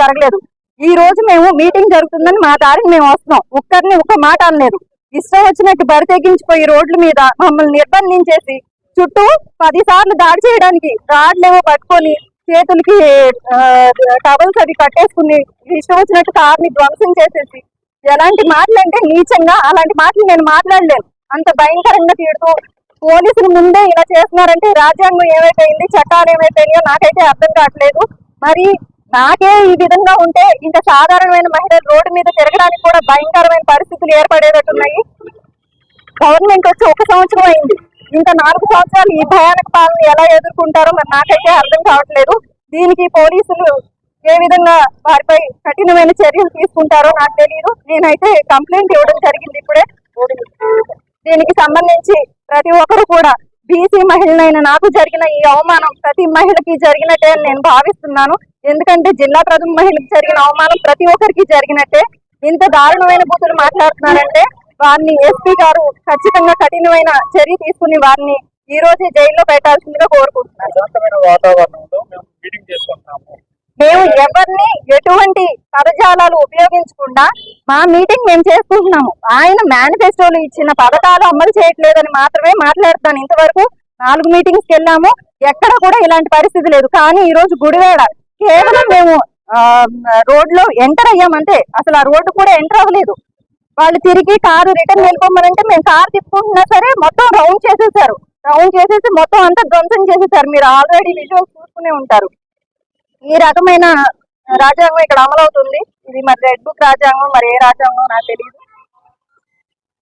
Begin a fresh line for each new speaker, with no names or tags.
జరగలేదు. ఈ రోజు మేము మీటింగ్ జరుగుతుందని మా దారికి మేము వస్తున్నాం. ఒక్కరిని ఒక్క మాట అనలేదు. ఇష్టం వచ్చినట్టు బరి తెగించిపోయి రోడ్ల మీద మమ్మల్ని నిర్బంధించేసి చుట్టూ పది సార్లు దాడి చేయడానికి రాడ్లేమో పట్టుకొని చేతులకి టవల్స్ అవి కట్టేసుకుని ఇష్టం వచ్చినట్టు కార్ని ధ్వంసం చేసేసి ఎలాంటి మాటలు అంటే నీచంగా అలాంటి మాటలు నేను మాట్లాడలేను. అంత భయంకరంగా తీడుతూ పోలీసులు ముందే ఇలా చేస్తున్నారంటే రాజ్యాంగం ఏమైపోయింది చట్టాలు ఏమైపోయినాయో నాకైతే అర్థం కావట్లేదు. మరి నాకే ఈ విధంగా ఉంటే ఇంకా సాధారణమైన మహిళలు రోడ్డు మీద తిరగడానికి కూడా భయంకరమైన పరిస్థితులు ఏర్పడేటట్టున్నాయి. గవర్నమెంట్ వచ్చి ఒక సంవత్సరం అయింది. ఇంకా నాలుగు సంవత్సరాలు ఈ భయానక పాలన ఎలా ఎదుర్కొంటారో మరి నాకైతే అర్థం కావట్లేదు. దీనికి పోలీసులు ఏ విధంగా వారిపై కఠినమైన చర్యలు తీసుకుంటారో నాకు తెలియదు నేనైతే కంప్లైంట్ ఇవ్వడం జరిగింది ఇప్పుడే. దీనికి సంబంధించి ప్రతి ఒక్కరు కూడా బీసీ మహిళనైన నాకు జరిగిన ఈ అవమానం ప్రతి మహిళకి జరిగినట్టే అని నేను భావిస్తున్నాను. ఎందుకంటే జిల్లా ప్రథమ మహిళకి జరిగిన అవమానం ప్రతి ఒక్కరికి జరిగినట్టే. ఇంత దారుణమైన బూతులు మాట్లాడుతున్నారంటే వారిని ఎస్పీ గారు ఖచ్చితంగా కఠినమైన చర్య తీసుకుని వారిని ఈ రోజు జైల్లో పెట్టాల్సిందిగా కోరుకుంటున్నాను.
మేము
ఎవరిని ఎటువంటి పదజాలాలు ఉపయోగించకుండా మా మీటింగ్ మేము చేసుకుంటున్నాము ఆయన మేనిఫెస్టోలు ఇచ్చిన పథకాలు అమలు చేయట్లేదని మాత్రమే మాట్లాడుతాను. ఇంతవరకు నాలుగు మీటింగ్స్కి వెళ్ళాము. ఎక్కడ కూడా ఇలాంటి పరిస్థితి లేదు. కానీ ఈ రోజు గుడివేడ కేవలం మేము రోడ్లో ఎంటర్ అయ్యామంటే అసలు ఆ రోడ్డు కూడా ఎంటర్ అవ్వలేదు. వాళ్ళు తిరిగి కారు రిటర్న్ వెళ్ళిపోమనంటే మేము కారు తిప్పుకుంటున్నా సరే మొత్తం రౌండ్ చేసేసారు. రౌండ్ చేసేసి మొత్తం అంతా ధ్వంసం చేసేసారు. మీరు ఆల్రెడీ విజువల్స్ చూసుకునే ఉంటారు. ఈ రకమైన రాజ్యాంగం ఇక్కడ అమలవుతుంది? ఇది మరి రెడ్ బుక్ రాజ్యాంగం మరి ఏ రాజ్యాంగం నాకు తెలియదు